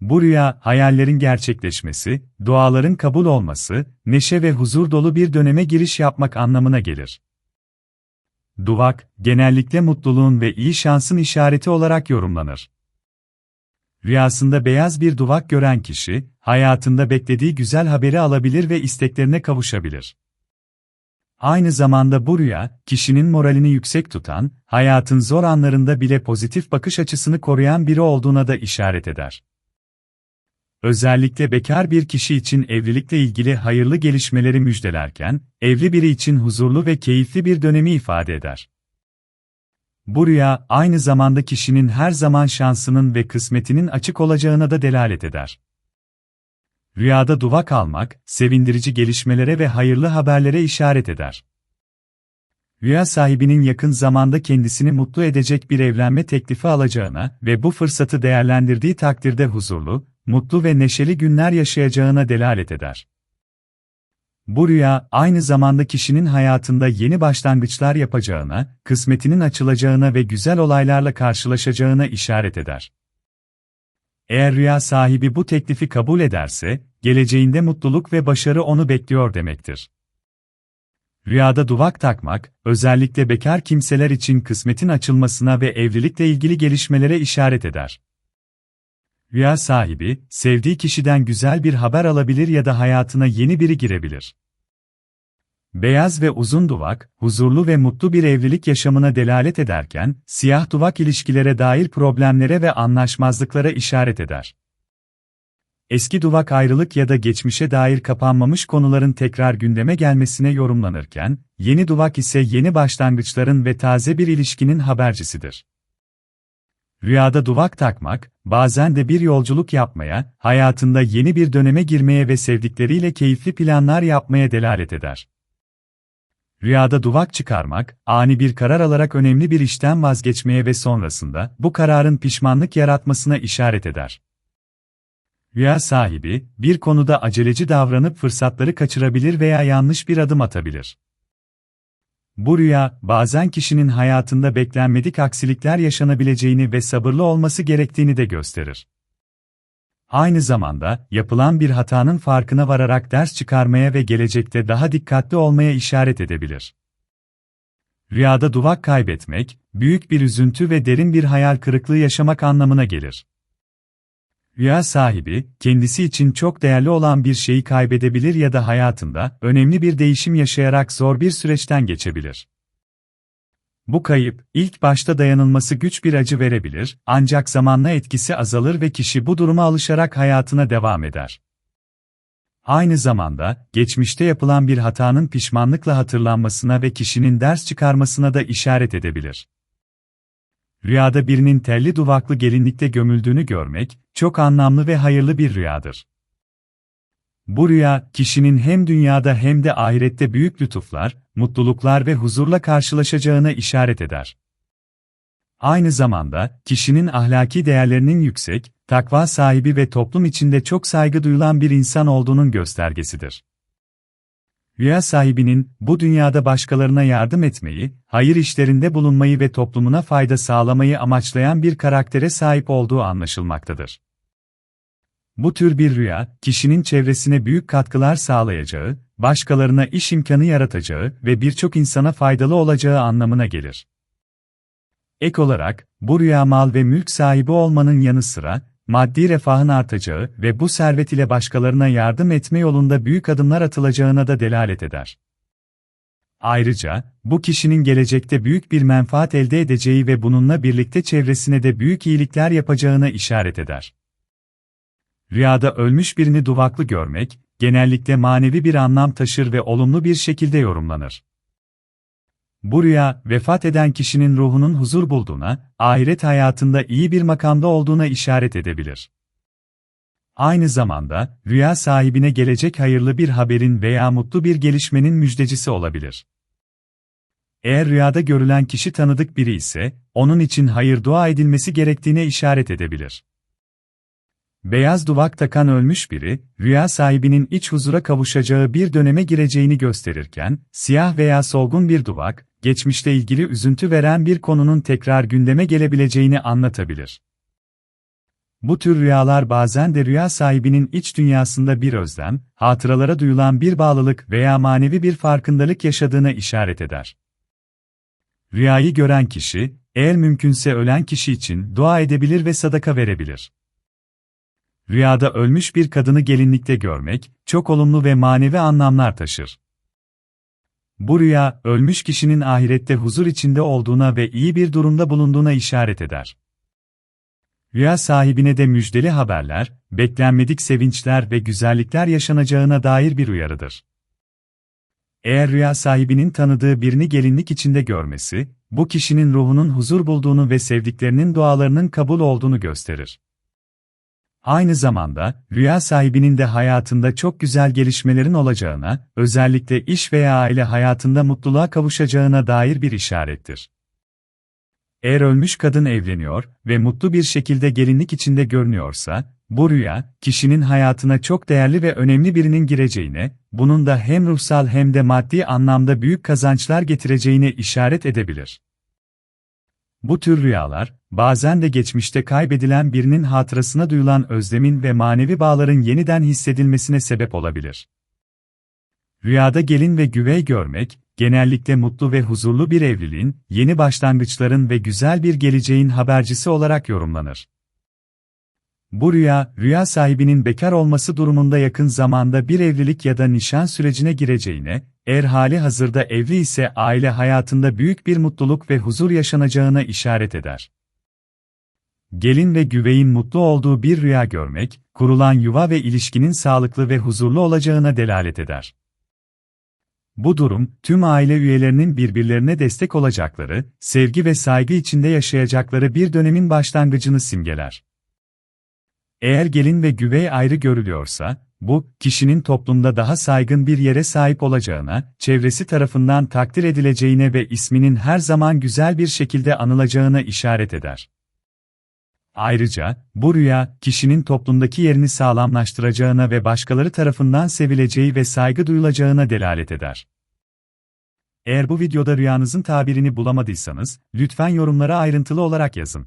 Bu rüya, hayallerin gerçekleşmesi, duaların kabul olması, neşe ve huzur dolu bir döneme giriş yapmak anlamına gelir. Duvak, genellikle mutluluğun ve iyi şansın işareti olarak yorumlanır. Rüyasında beyaz bir duvak gören kişi, hayatında beklediği güzel haberi alabilir ve isteklerine kavuşabilir. Aynı zamanda bu rüya, kişinin moralini yüksek tutan, hayatın zor anlarında bile pozitif bakış açısını koruyan biri olduğuna da işaret eder. Özellikle bekar bir kişi için evlilikle ilgili hayırlı gelişmeleri müjdelerken, evli biri için huzurlu ve keyifli bir dönemi ifade eder. Bu rüya, aynı zamanda kişinin her zaman şansının ve kısmetinin açık olacağına da delalet eder. Rüyada duvak almak, sevindirici gelişmelere ve hayırlı haberlere işaret eder. Rüya sahibinin yakın zamanda kendisini mutlu edecek bir evlenme teklifi alacağına ve bu fırsatı değerlendirdiği takdirde huzurlu, mutlu ve neşeli günler yaşayacağına delalet eder. Bu rüya, aynı zamanda kişinin hayatında yeni başlangıçlar yapacağına, kısmetinin açılacağına ve güzel olaylarla karşılaşacağına işaret eder. Eğer rüya sahibi bu teklifi kabul ederse, geleceğinde mutluluk ve başarı onu bekliyor demektir. Rüyada duvak takmak, özellikle bekar kimseler için kısmetin açılmasına ve evlilikle ilgili gelişmelere işaret eder. Rüya sahibi, sevdiği kişiden güzel bir haber alabilir ya da hayatına yeni biri girebilir. Beyaz ve uzun duvak, huzurlu ve mutlu bir evlilik yaşamına delalet ederken, siyah duvak ilişkilere dair problemlere ve anlaşmazlıklara işaret eder. Eski duvak ayrılık ya da geçmişe dair kapanmamış konuların tekrar gündeme gelmesine yorumlanırken, yeni duvak ise yeni başlangıçların ve taze bir ilişkinin habercisidir. Rüyada duvak takmak, bazen de bir yolculuk yapmaya, hayatında yeni bir döneme girmeye ve sevdikleriyle keyifli planlar yapmaya delalet eder. Rüyada duvak çıkarmak, ani bir karar alarak önemli bir işten vazgeçmeye ve sonrasında bu kararın pişmanlık yaratmasına işaret eder. Rüya sahibi, bir konuda aceleci davranıp fırsatları kaçırabilir veya yanlış bir adım atabilir. Bu rüya, bazen kişinin hayatında beklenmedik aksilikler yaşanabileceğini ve sabırlı olması gerektiğini de gösterir. Aynı zamanda, yapılan bir hatanın farkına vararak ders çıkarmaya ve gelecekte daha dikkatli olmaya işaret edebilir. Rüyada duvak kaybetmek, büyük bir üzüntü ve derin bir hayal kırıklığı yaşamak anlamına gelir. Rüya sahibi, kendisi için çok değerli olan bir şeyi kaybedebilir ya da hayatında önemli bir değişim yaşayarak zor bir süreçten geçebilir. Bu kayıp, ilk başta dayanılması güç bir acı verebilir, ancak zamanla etkisi azalır ve kişi bu duruma alışarak hayatına devam eder. Aynı zamanda, geçmişte yapılan bir hatanın pişmanlıkla hatırlanmasına ve kişinin ders çıkarmasına da işaret edebilir. Rüyada birinin telli duvaklı gelinlikte gömüldüğünü görmek, çok anlamlı ve hayırlı bir rüyadır. Bu rüya, kişinin hem dünyada hem de ahirette büyük lütuflar, mutluluklar ve huzurla karşılaşacağına işaret eder. Aynı zamanda, kişinin ahlaki değerlerinin yüksek, takva sahibi ve toplum içinde çok saygı duyulan bir insan olduğunun göstergesidir. Rüya sahibinin, bu dünyada başkalarına yardım etmeyi, hayır işlerinde bulunmayı ve toplumuna fayda sağlamayı amaçlayan bir karaktere sahip olduğu anlaşılmaktadır. Bu tür bir rüya, kişinin çevresine büyük katkılar sağlayacağı, başkalarına iş imkanı yaratacağı ve birçok insana faydalı olacağı anlamına gelir. Ek olarak, bu rüya mal ve mülk sahibi olmanın yanı sıra, maddi refahın artacağı ve bu servet ile başkalarına yardım etme yolunda büyük adımlar atılacağına da delalet eder. Ayrıca, bu kişinin gelecekte büyük bir menfaat elde edeceği ve bununla birlikte çevresine de büyük iyilikler yapacağına işaret eder. Rüyada ölmüş birini duvaklı görmek, genellikle manevi bir anlam taşır ve olumlu bir şekilde yorumlanır. Bu rüya, vefat eden kişinin ruhunun huzur bulduğuna, ahiret hayatında iyi bir makamda olduğuna işaret edebilir. aynı zamanda, rüya sahibine gelecek hayırlı bir haberin veya mutlu bir gelişmenin müjdecisi olabilir. Eğer rüyada görülen kişi tanıdık biri ise, onun için hayır dua edilmesi gerektiğine işaret edebilir. Beyaz duvak takan ölmüş biri, rüya sahibinin iç huzura kavuşacağı bir döneme gireceğini gösterirken, siyah veya solgun bir duvak, geçmişte ilgili üzüntü veren bir konunun tekrar gündeme gelebileceğini anlatabilir. Bu tür rüyalar bazen de rüya sahibinin iç dünyasında bir özlem, hatıralara duyulan bir bağlılık veya manevi bir farkındalık yaşadığına işaret eder. Rüyayı gören kişi, eğer mümkünse ölen kişi için dua edebilir ve sadaka verebilir. Rüyada ölmüş bir kadını gelinlikte görmek, çok olumlu ve manevi anlamlar taşır. Bu rüya, ölmüş kişinin ahirette huzur içinde olduğuna ve iyi bir durumda bulunduğuna işaret eder. Rüya sahibine de müjdeli haberler, beklenmedik sevinçler ve güzellikler yaşanacağına dair bir uyarıdır. Eğer rüya sahibinin tanıdığı birini gelinlik içinde görmesi, bu kişinin ruhunun huzur bulduğunu ve sevdiklerinin dualarının kabul olduğunu gösterir. Aynı zamanda, rüya sahibinin de hayatında çok güzel gelişmelerin olacağına, özellikle iş veya aile hayatında mutluluğa kavuşacağına dair bir işarettir. Eğer ölmüş kadın evleniyor ve mutlu bir şekilde gelinlik içinde görünüyorsa, bu rüya, kişinin hayatına çok değerli ve önemli birinin gireceğine, bunun da hem ruhsal hem de maddi anlamda büyük kazançlar getireceğine işaret edebilir. Bu tür rüyalar, bazen de geçmişte kaybedilen birinin hatırasına duyulan özlemin ve manevi bağların yeniden hissedilmesine sebep olabilir. Rüyada gelin ve güvey görmek, genellikle mutlu ve huzurlu bir evliliğin, yeni başlangıçların ve güzel bir geleceğin habercisi olarak yorumlanır. Bu rüya, rüya sahibinin bekar olması durumunda yakın zamanda bir evlilik ya da nişan sürecine gireceğine, eğer hali hazırda evli ise aile hayatında büyük bir mutluluk ve huzur yaşanacağına işaret eder. Gelin ve güveyin mutlu olduğu bir rüya görmek, kurulan yuva ve ilişkinin sağlıklı ve huzurlu olacağına delalet eder. Bu durum, tüm aile üyelerinin birbirlerine destek olacakları, sevgi ve saygı içinde yaşayacakları bir dönemin başlangıcını simgeler. Eğer gelin ve güvey ayrı görülüyorsa, bu, kişinin toplumda daha saygın bir yere sahip olacağına, çevresi tarafından takdir edileceğine ve isminin her zaman güzel bir şekilde anılacağına işaret eder. Ayrıca, bu rüya, kişinin toplumdaki yerini sağlamlaştıracağına ve başkaları tarafından sevileceği ve saygı duyulacağına delalet eder. Eğer bu videoda rüyanızın tabirini bulamadıysanız, lütfen yorumlara ayrıntılı olarak yazın.